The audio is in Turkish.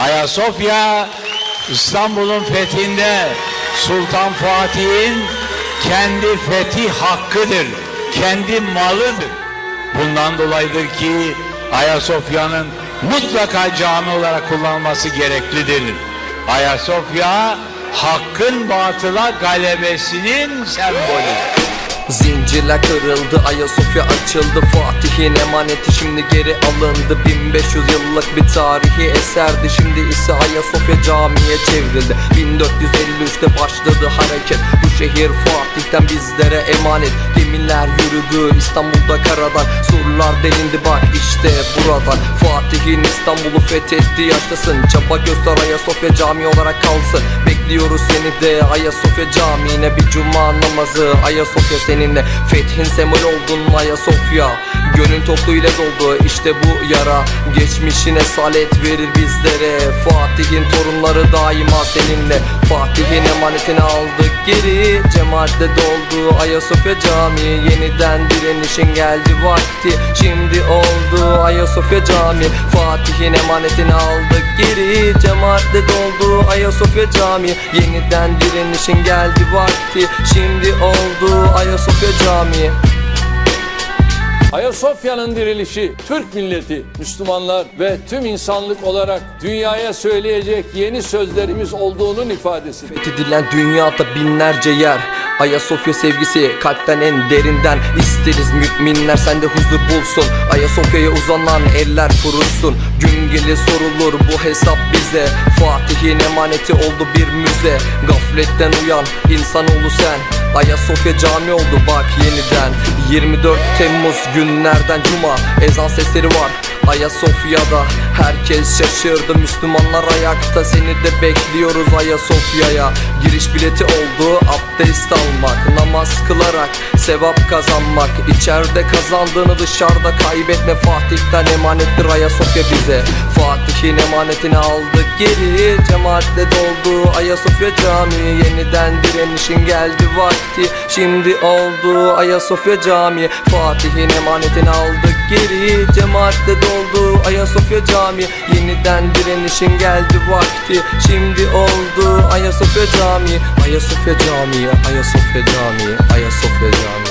Ayasofya İstanbul'un fethinde Sultan Fatih'in kendi fetih hakkıdır, kendi malıdır. Bundan dolayıdır ki Ayasofya'nın mutlaka cami olarak kullanılması gereklidir. Ayasofya hakkın batıla galebesinin sembolü. Zincirler kırıldı Ayasofya açıldı. Fatih'in emaneti şimdi geri alındı. 1500 yıllık bir tarihi eserdi. Şimdi ise Ayasofya camiye çevrildi. 1453'te başladı hareket. Bu şehir Fatih'ten bizlere emanet. Gemiler yürüdü İstanbul'da karadan Surlar delindi bak işte buradan Fatih'in İstanbul'u fethetti yaştasın Çaba göster Ayasofya cami olarak kalsın. Bekliyoruz seni de Ayasofya camiine bir cuma namazı. Ayasofya seninle Fethin sembolü oldun Ayasofya Gönül toplu ile doldu işte bu yara. Geçmişine salet verir bizlere. Fatih'in torunları daima seninle. Fatih'in emanetini aldık geri. Cemaatle doldu Ayasofya cami Yeniden direnişin geldi vakti. Şimdi oldu Ayasofya cami Fatih'in emanetini aldık geri. Cemaatle doldu Ayasofya cami Yeniden direnişin geldi vakti. Şimdi oldu Ayasofya cami Ayasofya'nın dirilişi Türk milleti, Müslümanlar ve tüm insanlık olarak dünyaya söyleyecek yeni sözlerimiz olduğunun ifadesidir. Fethedilen dünyada binlerce yer Ayasofya sevgisi kalpten en derinden isteriz müminler sende huzur bulsun. Ayasofya'ya uzanan eller kurusun. Gün gelir sorulur bu hesap bize. Fatih'in emaneti oldu bir müze. Gafletten uyan insanoğlu sen. Ayasofya cami oldu bak yeniden. 24 Temmuz günlerden cuma. Ezan sesleri var Ayasofya'da Herkes şaşırdı. Müslümanlar ayakta. Seni de bekliyoruz Ayasofya'ya. Giriş bileti oldu abdest almak Namaz kılarak sevap kazanmak. İçeride kazandığını dışarıda kaybetme. Fatih'ten emanettir Ayasofya bize. Fatih'in emanetini aldık geri Cemaatle doldu. Ayasofya cami Yeniden direnişin geldi vakti. Şimdi oldu Ayasofya cami Fatih'in emanetini aldık geri Cemaatle doldu Ayasofya cami Yeniden direnişin geldi vakti. Şimdi oldu Ayasofya cami Ayasofya cami Ayasofya cami Ayasofya cami